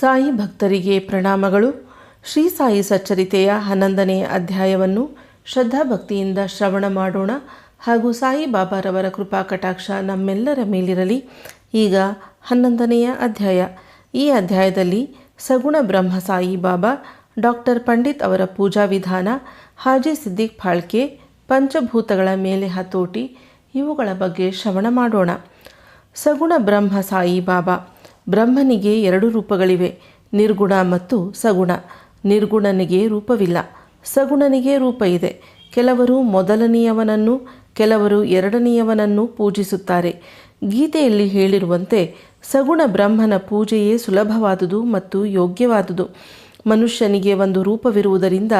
ಸಾಯಿ ಭಕ್ತರಿಗೆ ಪ್ರಣಾಮಗಳು. ಶ್ರೀ ಸಾಯಿ ಸಚ್ಚರಿತೆಯ ಹನ್ನೊಂದನೆಯ ಅಧ್ಯಾಯವನ್ನು ಶ್ರದ್ಧಾಭಕ್ತಿಯಿಂದ ಶ್ರವಣ ಮಾಡೋಣ. ಹಾಗೂ ಸಾಯಿ ಬಾಬಾರವರ ಕೃಪಾ ಕಟಾಕ್ಷ ನಮ್ಮೆಲ್ಲರ ಮೇಲಿರಲಿ. ಈಗ ಹನ್ನೊಂದನೆಯ ಅಧ್ಯಾಯ. ಈ ಅಧ್ಯಾಯದಲ್ಲಿ ಸಗುಣ ಬ್ರಹ್ಮ ಸಾಯಿ ಬಾಬಾ, ಡಾಕ್ಟರ್ ಪಂಡಿತ್ ಅವರ ಪೂಜಾ ವಿಧಾನ, ಹಾಜಿ ಸಿದ್ದಿಕ್ ಫಾಳ್ಕೆ, ಪಂಚಭೂತಗಳ ಮೇಲೆ ಹತೋಟಿ, ಇವುಗಳ ಬಗ್ಗೆ ಶ್ರವಣ ಮಾಡೋಣ. ಸಗುಣ ಬ್ರಹ್ಮ ಸಾಯಿ ಬಾಬಾ ಬ್ರಹ್ಮನಿಗೆ ಎರಡು ರೂಪಗಳಿವೆ, ನಿರ್ಗುಣ ಮತ್ತು ಸಗುಣ. ನಿರ್ಗುಣನಿಗೆ ರೂಪವಿಲ್ಲ, ಸಗುಣನಿಗೆ ರೂಪ ಇದೆ. ಕೆಲವರು ಮೊದಲನೆಯವನನ್ನು, ಕೆಲವರು ಎರಡನೆಯವನನ್ನು ಪೂಜಿಸುತ್ತಾರೆ. ಗೀತೆಯಲ್ಲಿ ಹೇಳಿರುವಂತೆ, ಸಗುಣ ಬ್ರಹ್ಮನ ಪೂಜೆಯೇ ಸುಲಭವಾದುದು ಮತ್ತು ಯೋಗ್ಯವಾದುದು. ಮನುಷ್ಯನಿಗೆ ಒಂದು ರೂಪವಿರುವುದರಿಂದ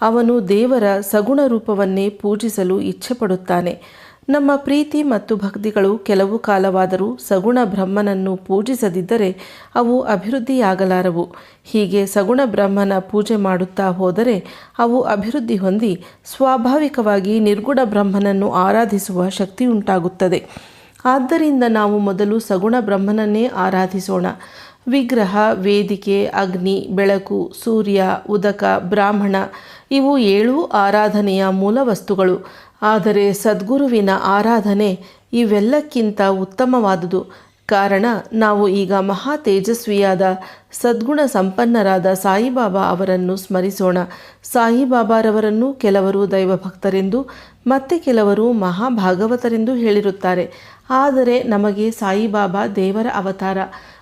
ಅವನು ದೇವರ ಸಗುಣ ರೂಪವನ್ನೇ ಪೂಜಿಸಲು ಇಚ್ಛೆಪಡುತ್ತಾನೆ. ನಮ್ಮ ಪ್ರೀತಿ ಮತ್ತು ಭಕ್ತಿಗಳು ಕೆಲವು ಕಾಲವಾದರೂ ಸಗುಣ ಬ್ರಹ್ಮನನ್ನು ಪೂಜಿಸದಿದ್ದರೆ ಅವು ಅಭಿವೃದ್ಧಿಯಾಗಲಾರವು. ಹೀಗೆ ಸಗುಣ ಬ್ರಹ್ಮನ ಪೂಜೆ ಮಾಡುತ್ತಾ ಹೋದರೆ ಅವು ಅಭಿವೃದ್ಧಿ ಹೊಂದಿ ಸ್ವಾಭಾವಿಕವಾಗಿ ನಿರ್ಗುಣ ಬ್ರಹ್ಮನನ್ನು ಆರಾಧಿಸುವ ಶಕ್ತಿಯುಂಟಾಗುತ್ತದೆ. ಆದ್ದರಿಂದ ನಾವು ಮೊದಲು ಸಗುಣ ಬ್ರಹ್ಮನನ್ನೇ ಆರಾಧಿಸೋಣ. ವಿಗ್ರಹ, ವೇದಿಕೆ, ಅಗ್ನಿ, ಬೆಳಕು, ಸೂರ್ಯ, ಉದಕ, ಬ್ರಾಹ್ಮಣ ಇವು ಏಳು ಆರಾಧನೆಯ ಮೂಲ ವಸ್ತುಗಳು. ಆದರೆ ಸದ್ಗುರುವಿನ ಆರಾಧನೆ ಇವೆಲ್ಲಕ್ಕಿಂತ ಉತ್ತಮವಾದುದು. ಕಾರಣ, ನಾವು ಈಗ ಮಹಾ ತೇಜಸ್ವಿಯಾದ ಸದ್ಗುಣ ಸಂಪನ್ನರಾದ ಸಾಯಿಬಾಬಾ ಅವರನ್ನು ಸ್ಮರಿಸೋಣ. ಸಾಯಿಬಾಬಾರವರನ್ನು ಕೆಲವರು ದೈವಭಕ್ತರೆಂದು, ಮತ್ತೆ ಕೆಲವರು ಮಹಾಭಾಗವತರೆಂದು ಹೇಳಿರುತ್ತಾರೆ. ಆದರೆ ನಮಗೆ ಸಾಯಿಬಾಬಾ ದೇವರ ಅವತಾರ.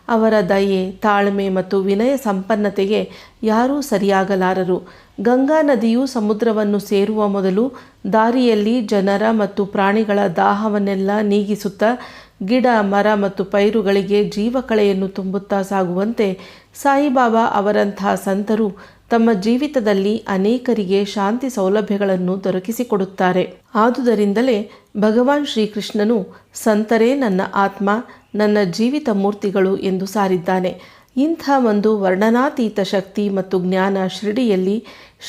ಅವರ ದಯೆ, ತಾಳ್ಮೆ ಮತ್ತು ವಿನಯ ಸಂಪನ್ನತೆಗೆ ಯಾರೂ ಸರಿಯಾಗಲಾರರು. ಗಂಗಾ ನದಿಯು ಸಮುದ್ರವನ್ನು ಸೇರುವ ಮೊದಲು ದಾರಿಯಲ್ಲಿ ಜನರ ಮತ್ತು ಪ್ರಾಣಿಗಳ ದಾಹವನ್ನೆಲ್ಲ ನೀಗಿಸುತ್ತಾ, ಗಿಡ, ಮರ ಮತ್ತು ಪೈರುಗಳಿಗೆ ಜೀವಕಳೆಯನ್ನು ತುಂಬುತ್ತಾ ಸಾಗುವಂತೆ ಸಾಯಿಬಾಬಾ ಅವರಂಥ ಸಂತರು ತಮ್ಮ ಜೀವಿತದಲ್ಲಿ ಅನೇಕರಿಗೆ ಶಾಂತಿ ಸೌಲಭ್ಯಗಳನ್ನು ದೊರಕಿಸಿಕೊಡುತ್ತಾರೆ. ಆದುದರಿಂದಲೇ ಭಗವಾನ್ ಶ್ರೀಕೃಷ್ಣನು, ಸಂತರೇ ನನ್ನ ಆತ್ಮ, ನನ್ನ ಜೀವಿತ ಮೂರ್ತಿಗಳು ಎಂದು ಸಾರಿದ್ದಾನೆ. ಇಂಥ ಒಂದು ವರ್ಣನಾತೀತ ಶಕ್ತಿ ಮತ್ತು ಜ್ಞಾನ ಶಿರಡಿಯಲ್ಲಿ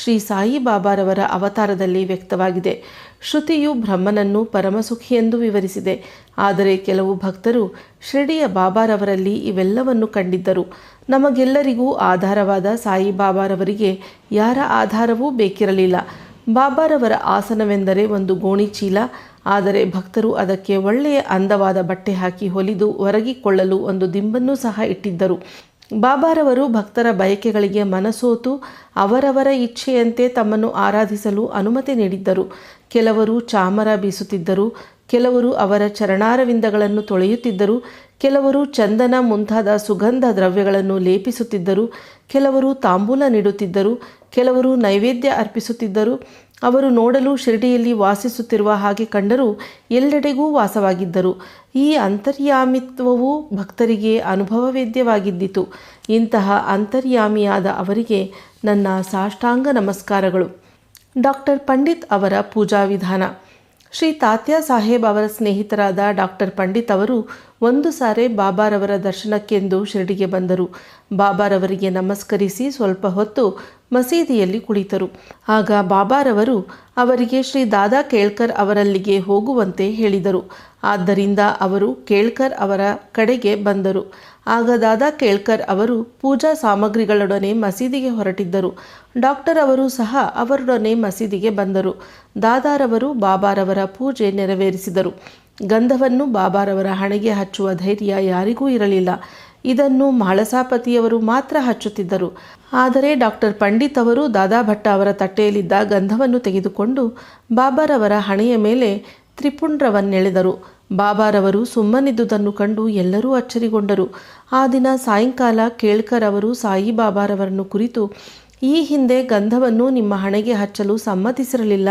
ಶ್ರೀ ಸಾಯಿಬಾಬಾರವರ ಅವತಾರದಲ್ಲಿ ವ್ಯಕ್ತವಾಗಿದೆ. ಶ್ರುತಿಯು ಬ್ರಹ್ಮನನ್ನು ಪರಮಸುಖಿಯೆಂದು ವಿವರಿಸಿದೆ. ಆದರೆ ಕೆಲವು ಭಕ್ತರು ಶಿರಡಿಯ ಬಾಬಾರವರಲ್ಲಿ ಇವೆಲ್ಲವನ್ನು ಕಂಡಿದ್ದರು. ನಮಗೆಲ್ಲರಿಗೂ ಆಧಾರವಾದ ಸಾಯಿಬಾಬಾರವರಿಗೆ ಯಾರ ಆಧಾರವೂ ಬೇಕಿರಲಿಲ್ಲ. ಬಾಬಾರವರ ಆಸನವೆಂದರೆ ಒಂದು ಗೋಣಿ ಚೀಲ. ಆದರೆ ಭಕ್ತರು ಅದಕ್ಕೆ ಒಳ್ಳೆಯ ಅಂದವಾದ ಬಟ್ಟೆ ಹಾಕಿ ಹೊಲಿದು ಒರಗಿಕೊಳ್ಳಲು ಒಂದು ದಿಂಬನ್ನು ಸಹ ಇಟ್ಟಿದ್ದರು. ಬಾಬಾರವರು ಭಕ್ತರ ಬಯಕೆಗಳಿಗೆ ಮನಸೋತು ಅವರವರ ಇಚ್ಛೆಯಂತೆ ತಮ್ಮನ್ನು ಆರಾಧಿಸಲು ಅನುಮತಿ ನೀಡಿದ್ದರು. ಕೆಲವರು ಚಾಮರ ಬೀಸುತ್ತಿದ್ದರು, ಕೆಲವರು ಅವರ ಚರಣಾರವಿಂದಗಳನ್ನು ತೊಳೆಯುತ್ತಿದ್ದರು, ಕೆಲವರು ಚಂದನ ಮುಂತಾದ ಸುಗಂಧ ದ್ರವ್ಯಗಳನ್ನು ಲೇಪಿಸುತ್ತಿದ್ದರು, ಕೆಲವರು ತಾಂಬೂಲ ನೀಡುತ್ತಿದ್ದರು, ಕೆಲವರು ನೈವೇದ್ಯ ಅರ್ಪಿಸುತ್ತಿದ್ದರು ಅವರು ನೋಡಲು ಶಿರಡಿಯಲ್ಲಿ ವಾಸಿಸುತ್ತಿರುವ ಹಾಗೆ ಕಂಡರೂ ಎಲ್ಲೆಡೆಗೂ ವಾಸವಾಗಿದ್ದರು. ಈ ಅಂತರ್ಯಾಮಿತ್ವವು ಭಕ್ತರಿಗೆ ಅನುಭವವೇದ್ಯವಾಗಿದ್ದಿತು. ಇಂತಹ ಅಂತರ್ಯಾಮಿಯಾದ ಅವರಿಗೆ ನನ್ನ ಸಾಷ್ಟಾಂಗ ನಮಸ್ಕಾರಗಳು. ಡಾಕ್ಟರ್ ಪಂಡಿತ್ ಅವರ ಪೂಜಾ ವಿಧಾನ. ಶ್ರೀ ತಾತ್ಯಾ ಸಾಹೇಬ್ ಅವರ ಸ್ನೇಹಿತರಾದ ಡಾಕ್ಟರ್ ಪಂಡಿತ್ ಅವರು ಒಂದು ಸಾರಿ ಬಾಬಾರವರ ದರ್ಶನಕ್ಕೆಂದು ಶಿರಡಿಗೆ ಬಂದರು. ಬಾಬಾರವರಿಗೆ ನಮಸ್ಕರಿಸಿ ಸ್ವಲ್ಪ ಹೊತ್ತು ಮಸೀದಿಯಲ್ಲಿ ಕುಳಿತರು. ಆಗ ಬಾಬಾರವರು ಅವರಿಗೆ, ಶ್ರೀ ದಾದಾ ಕೇಳ್ಕರ್ ಅವರಲ್ಲಿಗೆ ಹೋಗುವಂತೆ ಹೇಳಿದರು. ಆದ್ದರಿಂದ ಅವರು ಕೇಳ್ಕರ್ ಅವರ ಕಡೆಗೆ ಬಂದರು. ಆಗ ದಾದಾ ಕೇಳ್ಕರ್ ಅವರು ಪೂಜಾ ಸಾಮಗ್ರಿಗಳೊಡನೆ ಮಸೀದಿಗೆ ಹೊರಟಿದ್ದರು. ಡಾಕ್ಟರ್ ಅವರು ಸಹ ಅವರೊಡನೆ ಮಸೀದಿಗೆ ಬಂದರು. ದಾದಾರವರು ಬಾಬಾರವರ ಪೂಜೆ ನೆರವೇರಿಸಿದರು. ಗಂಧವನ್ನು ಬಾಬಾರವರ ಹಣೆಗೆ ಹಚ್ಚುವ ಧೈರ್ಯ ಯಾರಿಗೂ ಇರಲಿಲ್ಲ. ಇದನ್ನು ಮಾಳಸಾಪತಿಯವರು ಮಾತ್ರ ಹಚ್ಚುತ್ತಿದ್ದರು. ಆದರೆ ಡಾಕ್ಟರ್ ಪಂಡಿತ್ ಅವರು ದಾದಾ ಭಟ್ಟ ಅವರ ತಟ್ಟೆಯಲ್ಲಿದ್ದ ಗಂಧವನ್ನು ತೆಗೆದುಕೊಂಡು ಬಾಬಾರವರ ಹಣೆಯ ಮೇಲೆ ತ್ರಿಪುಂಡ್ರವನ್ನೆಳೆದರು. ಬಾಬಾರವರು ಸುಮ್ಮನಿದ್ದುದನ್ನು ಕಂಡು ಎಲ್ಲರೂ ಅಚ್ಚರಿಗೊಂಡರು. ಆ ದಿನ ಸಾಯಂಕಾಲ ಕೇಳ್ಕರ್ ಅವರು ಸಾಯಿಬಾಬಾರವರನ್ನು ಕುರಿತು, ಈ ಹಿಂದೆ ಗಂಧವನ್ನು ನಿಮ್ಮ ಹಣೆಗೆ ಹಚ್ಚಲು ಸಮ್ಮತಿಸಿರಲಿಲ್ಲ.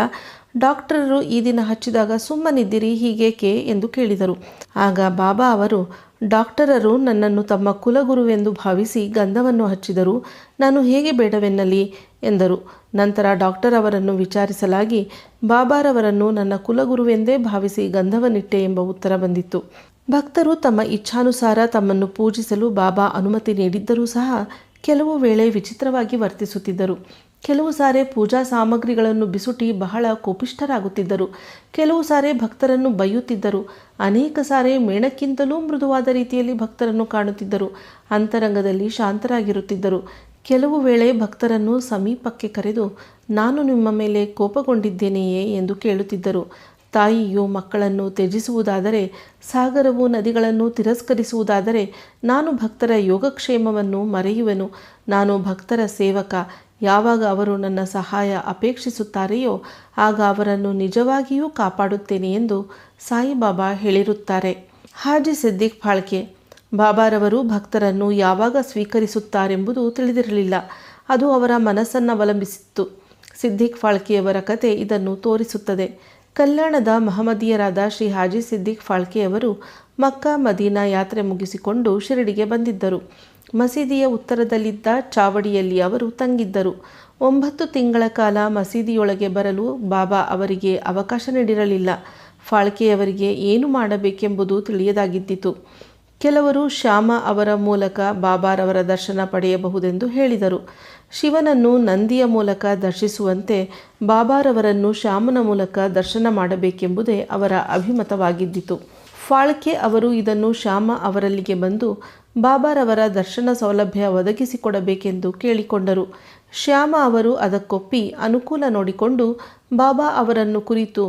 ಡಾಕ್ಟರರು ಈ ದಿನ ಹಚ್ಚಿದಾಗ ಸುಮ್ಮನಿದ್ದಿರಿ, ಹೀಗೇಕೆ? ಎಂದು ಕೇಳಿದರು. ಆಗ ಬಾಬಾ ಅವರು ಡಾಕ್ಟರರು ನನ್ನನ್ನು ತಮ್ಮ ಕುಲಗುರುವೆಂದು ಭಾವಿಸಿ ಗಂಧವನ್ನು ಹಚ್ಚಿದರು. ನಾನು ಹೇಗೆ ಬೇಡವೆನ್ನಲಿ? ಎಂದರು. ನಂತರ ಡಾಕ್ಟರ್ ಅವರನ್ನು ವಿಚಾರಿಸಲಾಗಿ ಬಾಬಾರವರನ್ನು ನನ್ನ ಕುಲಗುರುವೆಂದೇ ಭಾವಿಸಿ ಗಂಧವನ್ನಿಟ್ಟೆ ಎಂಬ ಉತ್ತರ ಬಂದಿತ್ತು. ಭಕ್ತರು ತಮ್ಮ ಇಚ್ಛಾನುಸಾರ ತಮ್ಮನ್ನು ಪೂಜಿಸಲು ಬಾಬಾ ಅನುಮತಿ ನೀಡಿದ್ದರೂ ಸಹ ಕೆಲವು ವೇಳೆ ವಿಚಿತ್ರವಾಗಿ ವರ್ತಿಸುತ್ತಿದ್ದರು. ಕೆಲವು ಸಾರಿ ಪೂಜಾ ಸಾಮಗ್ರಿಗಳನ್ನು ಬಿಸುಟಿ ಬಹಳ ಕೋಪಿಷ್ಠರಾಗುತ್ತಿದ್ದರು. ಕೆಲವು ಸಾರಿ ಭಕ್ತರನ್ನು ಬೈಯುತ್ತಿದ್ದರು. ಅನೇಕ ಸಾರಿ ಮೇಣಕ್ಕಿಂತಲೂ ಮೃದುವಾದ ರೀತಿಯಲ್ಲಿ ಭಕ್ತರನ್ನು ಕಾಣುತ್ತಿದ್ದರು. ಅಂತರಂಗದಲ್ಲಿ ಶಾಂತರಾಗಿರುತ್ತಿದ್ದರು. ಕೆಲವು ವೇಳೆ ಭಕ್ತರನ್ನು ಸಮೀಪಕ್ಕೆ ಕರೆದು, ನಾನು ನಿಮ್ಮ ಮೇಲೆ ಕೋಪಗೊಂಡಿದ್ದೇನೆಯೇ? ಎಂದು ಕೇಳುತ್ತಿದ್ದರು. ತಾಯಿಯು ಮಕ್ಕಳನ್ನು ತ್ಯಜಿಸುವುದಾದರೆ, ಸಾಗರವು ನದಿಗಳನ್ನು ತಿರಸ್ಕರಿಸುವುದಾದರೆ, ನಾನು ಭಕ್ತರ ಯೋಗಕ್ಷೇಮವನ್ನು ಮರೆಯುವೆನು. ನಾನು ಭಕ್ತರ ಸೇವಕ. ಯಾವಾಗ ಅವರು ನನ್ನ ಸಹಾಯ ಅಪೇಕ್ಷಿಸುತ್ತಾರೆಯೋ ಆಗ ಅವರನ್ನು ನಿಜವಾಗಿಯೂ ಕಾಪಾಡುತ್ತೇನೆ ಎಂದು ಸಾಯಿಬಾಬಾ ಹೇಳಿರುತ್ತಾರೆ. ಹಾಜಿ ಸಿದ್ದಿಕ್ ಫಾಳ್ಕೆ, ಬಾಬಾರವರು ಭಕ್ತರನ್ನು ಯಾವಾಗ ಸ್ವೀಕರಿಸುತ್ತಾರೆಂಬುದು ತಿಳಿದಿರಲಿಲ್ಲ. ಅದು ಅವರ ಮನಸ್ಸನ್ನು ಅವಲಂಬಿಸಿತ್ತು. ಸಿದ್ದಿಕ್ ಫಾಳ್ಕೆಯವರ ಕತೆ ಇದನ್ನು ತೋರಿಸುತ್ತದೆ. ಕಲ್ಯಾಣದ ಮಹಮ್ಮದೀಯರಾದ ಶ್ರೀ ಹಾಜಿ ಸಿದ್ದಿಕ್ ಫಾಳ್ಕೆಯವರು ಮಕ್ಕಾ ಮದೀನಾ ಯಾತ್ರೆ ಮುಗಿಸಿಕೊಂಡು ಶಿರಡಿಗೆ ಬಂದಿದ್ದರು. ಮಸೀದಿಯ ಉತ್ತರದಲ್ಲಿದ್ದ ಚಾವಡಿಯಲ್ಲಿ ಅವರು ತಂಗಿದ್ದರು. ಒಂಬತ್ತು ತಿಂಗಳ ಕಾಲ ಮಸೀದಿಯೊಳಗೆ ಬರಲು ಬಾಬಾ ಅವರಿಗೆ ಅವಕಾಶ ನೀಡಿರಲಿಲ್ಲ. ಫಾಳ್ಕೆಯವರಿಗೆ ಏನು ಮಾಡಬೇಕೆಂಬುದು ತಿಳಿಯದಾಗಿದ್ದಿತು. ಕೆಲವರು ಶ್ಯಾಮ ಅವರ ಮೂಲಕ ಬಾಬಾರವರ ದರ್ಶನ ಪಡೆಯಬಹುದೆಂದು ಹೇಳಿದರು. ಶಿವನನ್ನು ನಂದಿಯ ಮೂಲಕ ದರ್ಶಿಸುವಂತೆ ಬಾಬಾರವರನ್ನು ಶ್ಯಾಮನ ಮೂಲಕ ದರ್ಶನ ಮಾಡಬೇಕೆಂಬುದೇ ಅವರ ಅಭಿಮತವಾಗಿದ್ದಿತು. ಫಾಳ್ಕೆ ಅವರು ಇದನ್ನು ಶ್ಯಾಮ ಅವರಲ್ಲಿಗೆ ಬಂದು ಬಾಬಾರವರ ದರ್ಶನ ಸೌಲಭ್ಯ ಒದಗಿಸಿಕೊಡಬೇಕೆಂದು ಕೇಳಿಕೊಂಡರು. ಶ್ಯಾಮ ಅವರು ಅದಕ್ಕೊಪ್ಪಿ ಅನುಕೂಲ ನೋಡಿಕೊಂಡು ಬಾಬಾ ಅವರನ್ನು ಕುರಿತು,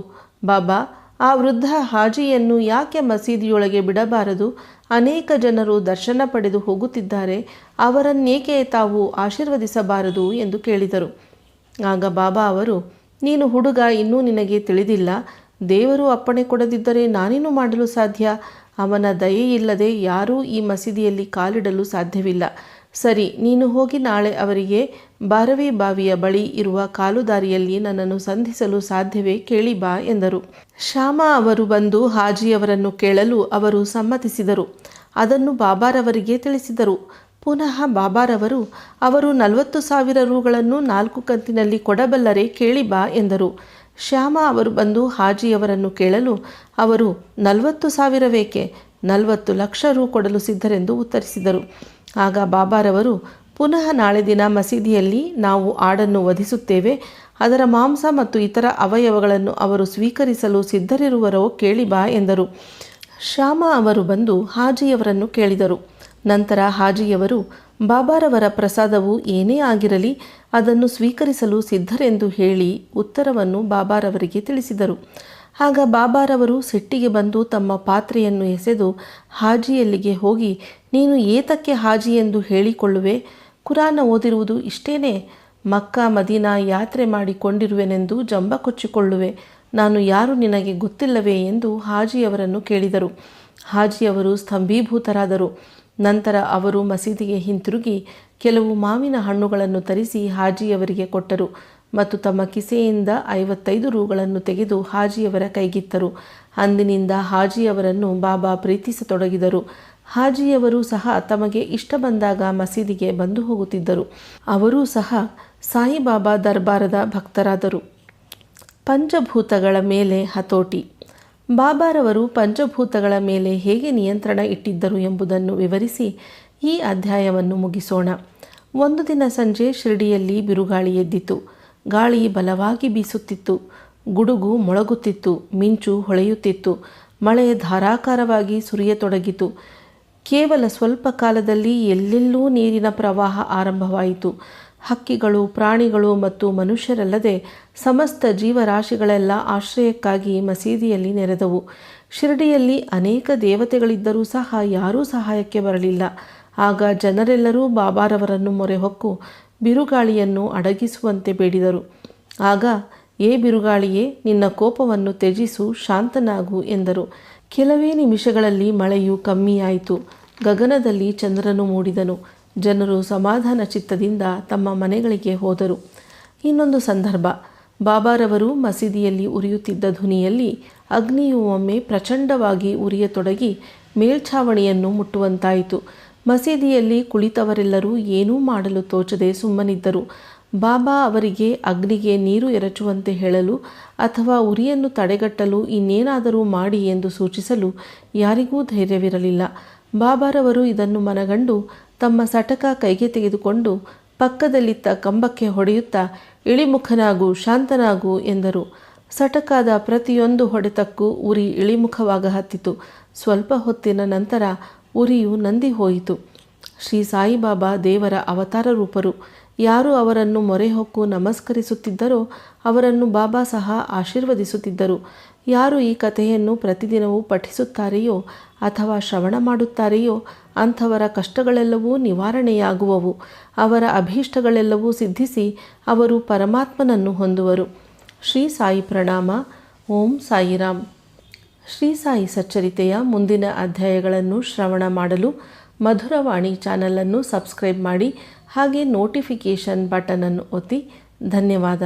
ಬಾಬಾ ಆ ವೃದ್ಧ ಹಾಜಿಯನ್ನು ಯಾಕೆ ಮಸೀದಿಯೊಳಗೆ ಬಿಡಬಾರದು? ಅನೇಕ ಜನರು ದರ್ಶನ ಪಡೆದು ಹೋಗುತ್ತಿದ್ದಾರೆ. ಅವರನ್ನೇಕೆ ತಾವು ಆಶೀರ್ವದಿಸಬಾರದು ಎಂದು ಕೇಳಿದರು. ಆಗ ಬಾಬಾ ಅವರು, ನೀನು ಹುಡುಗ, ಇನ್ನೂ ನಿನಗೆ ತಿಳಿದಿಲ್ಲ. ದೇವರು ಅಪ್ಪಣೆ ಕೊಡದಿದ್ದರೆ ನಾನೇನು ಮಾಡಲು ಸಾಧ್ಯ? ಅವನ ದಯೆಯಿಲ್ಲದೆ ಯಾರೂ ಈ ಮಸೀದಿಯಲ್ಲಿ ಕಾಲಿಡಲು ಸಾಧ್ಯವಿಲ್ಲ. ಸರಿ, ನೀನು ಹೋಗಿ ನಾಳೆ ಅವರಿಗೆ ಬಾರವಿ ಬಾವಿಯ ಬಳಿ ಇರುವ ಕಾಲುದಾರಿಯಲ್ಲಿ ನನ್ನನ್ನು ಸಂಧಿಸಲು ಸಾಧ್ಯವೇ ಕೇಳಿ ಬಾ ಎಂದರು. ಶ್ಯಾಮ ಅವರು ಬಂದು ಹಾಜಿಯವರನ್ನು ಕೇಳಲು ಅವರು ಸಮ್ಮತಿಸಿದರು. ಅದನ್ನು ಬಾಬಾರವರಿಗೆ ತಿಳಿಸಿದರು. ಪುನಃ ಬಾಬಾರವರು, ಅವರು ನಲವತ್ತು ಸಾವಿರ ರೂಗಳನ್ನು ನಾಲ್ಕು ಕಂತಿನಲ್ಲಿ ಕೊಡಬಲ್ಲರೆ ಕೇಳಿ ಬಾ ಎಂದರು. ಶ್ಯಾಮ ಅವರು ಬಂದು ಹಾಜಿಯವರನ್ನು ಕೇಳಲು, ಅವರು, ನಲವತ್ತು ಸಾವಿರವೇಕೆ ನಲವತ್ತು ಲಕ್ಷ ರು ಕೊಡಲು ಸಿದ್ಧರೆಂದು ಉತ್ತರಿಸಿದರು. ಆಗ ಬಾಬಾರವರು ಪುನಃ ನಾಳೆ ದಿನ ಮಸೀದಿಯಲ್ಲಿ ನಾವು ಆಡನ್ನು ವಧಿಸುತ್ತೇವೆ. ಅದರ ಮಾಂಸ ಮತ್ತು ಇತರ ಅವಯವಗಳನ್ನು ಅವರು ಸ್ವೀಕರಿಸಲು ಸಿದ್ಧರಿರುವರೋ ಕೇಳಿ ಬಾ ಎಂದರು. ಶ್ಯಾಮ ಅವರು ಬಂದು ಹಾಜಿಯವರನ್ನು ಕೇಳಿದರು. ನಂತರ ಹಾಜಿಯವರು, ಬಾಬಾರವರ ಪ್ರಸಾದವು ಏನೇ ಆಗಿರಲಿ ಅದನ್ನು ಸ್ವೀಕರಿಸಲು ಸಿದ್ಧರೆಂದು ಹೇಳಿ ಉತ್ತರವನ್ನು ಬಾಬಾರವರಿಗೆ ತಿಳಿಸಿದರು. ಆಗ ಬಾಬಾರವರು ಸಿಟ್ಟಿಗೆ ಬಂದು ತಮ್ಮ ಪಾತ್ರೆಯನ್ನು ಎಸೆದು ಹಾಜಿಯಲ್ಲಿಗೆ ಹೋಗಿ, ನೀನು ಏತಕ್ಕೆ ಹಾಜಿ ಎಂದು ಹೇಳಿಕೊಳ್ಳುವೆ? ಕುರಾನ ಓದಿರುವುದು ಇಷ್ಟೇನೆ? ಮಕ್ಕ, ಮದೀನಾ ಯಾತ್ರೆ ಮಾಡಿಕೊಂಡಿರುವೆನೆಂದು ಜಂಬ ಕೊಚ್ಚಿಕೊಳ್ಳುವೆ ನಾನು ಯಾರು ನಿನಗೆ ಗೊತ್ತಿಲ್ಲವೇ ಎಂದು ಹಾಜಿಯವರನ್ನು ಕೇಳಿದರು. ಹಾಜಿಯವರು ಸ್ತಂಭೀಭೂತರಾದರು ನಂತರ ಅವರು ಮಸೀದಿಗೆ ಹಿಂತಿರುಗಿ ಕೆಲವು ಮಾವಿನ ಹಣ್ಣುಗಳನ್ನು ತರಿಸಿ ಹಾಜಿಯವರಿಗೆ ಕೊಟ್ಟರು ಮತ್ತು ತಮ್ಮ ಕಿಸೆಯಿಂದ ಐವತ್ತೈದು ರೂಗಳನ್ನು ತೆಗೆದು ಹಾಜಿಯವರ ಕೈಗಿತ್ತರು. ಅಂದಿನಿಂದ ಹಾಜಿಯವರನ್ನು ಬಾಬಾ ಪ್ರೀತಿಸತೊಡಗಿದರು. ಹಾಜಿಯವರು ಸಹ ತಮಗೆ ಇಷ್ಟ ಬಂದಾಗ ಮಸೀದಿಗೆ ಬಂದು ಹೋಗುತ್ತಿದ್ದರು. ಅವರೂ ಸಹ ಸಾಯಿಬಾಬಾ ದರ್ಬಾರದ ಭಕ್ತರಾದರು. ಪಂಚಭೂತಗಳ ಮೇಲೆ ಹತೋಟಿ. ಬಾಬಾರವರು ಪಂಚಭೂತಗಳ ಮೇಲೆ ಹೇಗೆ ನಿಯಂತ್ರಣ ಇಟ್ಟಿದ್ದರು ಎಂಬುದನ್ನು ವಿವರಿಸಿ ಈ ಅಧ್ಯಾಯವನ್ನು ಮುಗಿಸೋಣ. ಒಂದು ದಿನ ಸಂಜೆ ಶಿರಡಿಯಲ್ಲಿ ಬಿರುಗಾಳಿ ಎದ್ದಿತು. ಗಾಳಿ ಬಲವಾಗಿ ಬೀಸುತ್ತಿತ್ತು. ಗುಡುಗು ಮೊಳಗುತ್ತಿತ್ತು. ಮಿಂಚು ಹೊಳೆಯುತ್ತಿತ್ತು. ಮಳೆ ಧಾರಾಕಾರವಾಗಿ ಸುರಿಯತೊಡಗಿತು. ಕೇವಲ ಸ್ವಲ್ಪ ಕಾಲದಲ್ಲಿ ಎಲ್ಲೆಲ್ಲೂ ನೀರಿನ ಪ್ರವಾಹ ಆರಂಭವಾಯಿತು. ಹಕ್ಕಿಗಳು, ಪ್ರಾಣಿಗಳು ಮತ್ತು ಮನುಷ್ಯರಲ್ಲದೆ ಸಮಸ್ತ ಜೀವರಾಶಿಗಳೆಲ್ಲ ಆಶ್ರಯಕ್ಕಾಗಿ ಮಸೀದಿಯಲ್ಲಿ ನೆರೆದವು. ಶಿರಡಿಯಲ್ಲಿ ಅನೇಕ ದೇವತೆಗಳಿದ್ದರೂ ಸಹ ಯಾರೂ ಸಹಾಯಕ್ಕೆ ಬರಲಿಲ್ಲ. ಆಗ ಜನರೆಲ್ಲರೂ ಬಾಬಾರವರನ್ನು ಮೊರೆಹೊಕ್ಕು ಬಿರುಗಾಳಿಯನ್ನು ಅಡಗಿಸುವಂತೆ ಬೇಡಿದರು. ಆಗ, ಏ ಬಿರುಗಾಳಿಯೇ, ನಿನ್ನ ಕೋಪವನ್ನು ತ್ಯಜಿಸು, ಶಾಂತನಾಗು ಎಂದರು. ಕೆಲವೇ ನಿಮಿಷಗಳಲ್ಲಿ ಮಳೆಯು ಕಮ್ಮಿಯಾಯಿತು. ಗಗನದಲ್ಲಿ ಚಂದ್ರನು ಮೂಡಿದನು. ಜನರು ಸಮಾಧಾನ ಚಿತ್ತದಿಂದ ತಮ್ಮ ಮನೆಗಳಿಗೆ ಹೋದರು. ಇನ್ನೊಂದು ಸಂದರ್ಭ. ಬಾಬಾರವರು ಮಸೀದಿಯಲ್ಲಿ ಉರಿಯುತ್ತಿದ್ದ ಧ್ವನಿಯಲ್ಲಿ ಅಗ್ನಿಯು ಒಮ್ಮೆ ಪ್ರಚಂಡವಾಗಿ ಉರಿಯತೊಡಗಿ ಮೇಲ್ಛಾವಣಿಯನ್ನು ಮುಟ್ಟುವಂತಾಯಿತು. ಮಸೀದಿಯಲ್ಲಿ ಕುಳಿತವರೆಲ್ಲರೂ ಏನೂ ಮಾಡಲು ತೋಚದೆ ಸುಮ್ಮನಿದ್ದರು. ಬಾಬಾ ಅವರಿಗೆ ಅಗ್ನಿಗೆ ನೀರು ಎರಚುವಂತೆ ಹೇಳಲು ಅಥವಾ ಉರಿಯನ್ನು ತಡೆಗಟ್ಟಲು ಇನ್ನೇನಾದರೂ ಮಾಡಿ ಎಂದು ಸೂಚಿಸಲು ಯಾರಿಗೂ ಧೈರ್ಯವಿರಲಿಲ್ಲ. ಬಾಬಾರವರು ಇದನ್ನು ಮನಗಂಡು ತಮ್ಮ ಸಟಕ ಕೈಗೆ ತೆಗೆದುಕೊಂಡು ಪಕ್ಕದಲ್ಲಿದ್ದ ಕಂಬಕ್ಕೆ ಹೊಡೆಯುತ್ತಾ ಇಳಿಮುಖನಾಗು, ಶಾಂತನಾಗು ಎಂದರು. ಸಟಕಾದ ಪ್ರತಿಯೊಂದು ಹೊಡೆತಕ್ಕೂ ಉರಿ ಇಳಿಮುಖವಾಗ ಹತ್ತಿತು. ಸ್ವಲ್ಪ ಹೊತ್ತಿನ ನಂತರ ಉರಿಯು ನಂದಿ ಹೋಯಿತು. ಶ್ರೀ ಸಾಯಿಬಾಬಾ ದೇವರ ಅವತಾರ ರೂಪರು ಯಾರು ಅವರನ್ನು ಮೊರೆ ಹೊಕ್ಕು ನಮಸ್ಕರಿಸುತ್ತಿದ್ದರೋ ಅವರನ್ನು ಬಾಬಾ ಸಹ ಆಶೀರ್ವದಿಸುತ್ತಿದ್ದರು. ಯಾರು ಈ ಕಥೆಯನ್ನು ಪ್ರತಿದಿನವೂ ಪಠಿಸುತ್ತಾರೆಯೋ ಅಥವಾ ಶ್ರವಣ ಮಾಡುತ್ತಾರೆಯೋ ಅಂಥವರ ಕಷ್ಟಗಳೆಲ್ಲವೂ ನಿವಾರಣೆಯಾಗುವವು. ಅವರ ಅಭೀಷ್ಟಗಳೆಲ್ಲವೂ ಸಿದ್ಧಿಸಿ ಅವರು ಪರಮಾತ್ಮನನ್ನು ಹೊಂದುವರು. ಶ್ರೀ ಸಾಯಿ ಪ್ರಣಾಮ, ಓಂ ಸಾಯಿರಾಮ್. ಶ್ರೀ ಸಾಯಿ ಸಚ್ಚರಿತೆಯ ಮುಂದಿನ ಅಧ್ಯಾಯಗಳನ್ನು ಶ್ರವಣ ಮಾಡಲು ಮಧುರವಾಣಿ ಚಾನಲನ್ನು ಸಬ್ಸ್ಕ್ರೈಬ್ ಮಾಡಿ ಹಾಗೆ ನೋಟಿಫಿಕೇಷನ್ ಬಟನನ್ನು ಒತ್ತಿ ಧನ್ಯವಾದ.